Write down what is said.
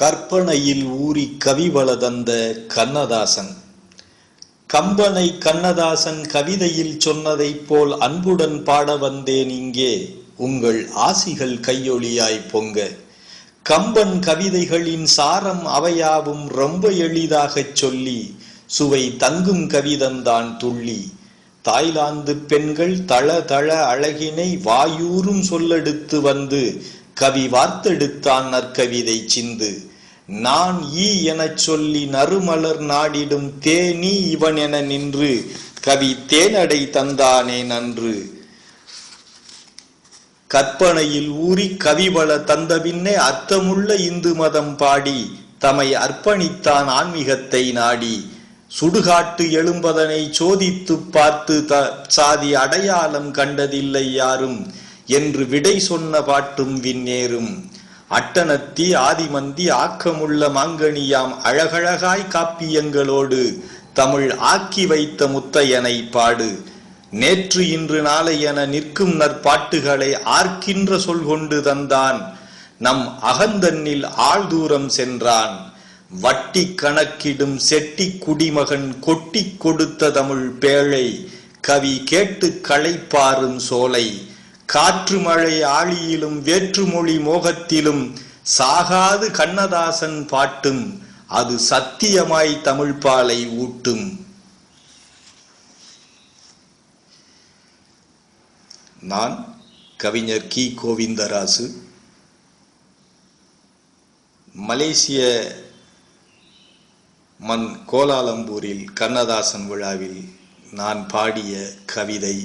கற்பனையில் ஊறி கவிவள தந்த கண்ணதாசன். கம்பனை கண்ணதாசன் கவிதையில் சொன்னதைப் போல் அன்புடன் பாட வந்தேன் இங்கே. உங்கள் ஆசிகள் கையொளியாய் பொங்க. கம்பன் கவிதைகளின் சாரம் அவையாவும் ரொம்ப எளிதாகச் சொல்லி சுவை தங்கும் கவிதந்தான் துள்ளி. தாய்லாந்து பெண்கள் தள தள அழகினை வாயூரும் சொல்லெடுத்து வந்து கவி வார்த்தெடுத்தான் நற்கவிதை சிந்து. நான் ஈ எனச் சொல்லி நறுமலர் நாடிடும் தேனி இவன் என நின்று கவி தேனடை தந்தானே நன்று. கற்பனையில் ஊறி கவிவள தந்த பின்னே அர்த்தமுள்ள இந்து மதம் பாடி தமை அர்ப்பணித்தான் ஆன்மீகத்தை நாடி. சுடுகாட்டு எழும்பதனை சோதித்துப் பார்த்து த சாதி அடையாளம் கண்டதில்லை யாரும். என்று விடை சொன்ன பாட்டும் விண்ணேறும். அட்டனத்தி ஆதிமந்தி ஆக்கமுள்ள மாங்கனியாம் அழகழகாய் காப்பியங்களோடு தமிழ் ஆக்கி வைத்த முத்தையனை பாடு. நேற்று இன்று நாளை என நிற்கும் நற்பாட்டுகளை ஆர்க்கின்ற சொல் கொண்டு தந்தான். நம் அகந்தன்னில் ஆழ்தூரம் சென்றான். வட்டி கணக்கிடும் செட்டி குடிமகன் கொட்டி கொடுத்த தமிழ் பேழை. கவி கேட்டு களைப்பாரும் சோலை. காற்று மழை ஆழியிலும் வேற்றுமொழி மோகத்திலும் சாகாது கண்ணதாசன் பாட்டும் அது சத்தியமாய் தமிழ்பாலை ஊட்டும். நான் கவிஞர் கி. கோவிந்தராசு. மலேசிய மண் கோலாலம்பூரில் கண்ணதாசன் விழாவில் நான் பாடிய கவிதை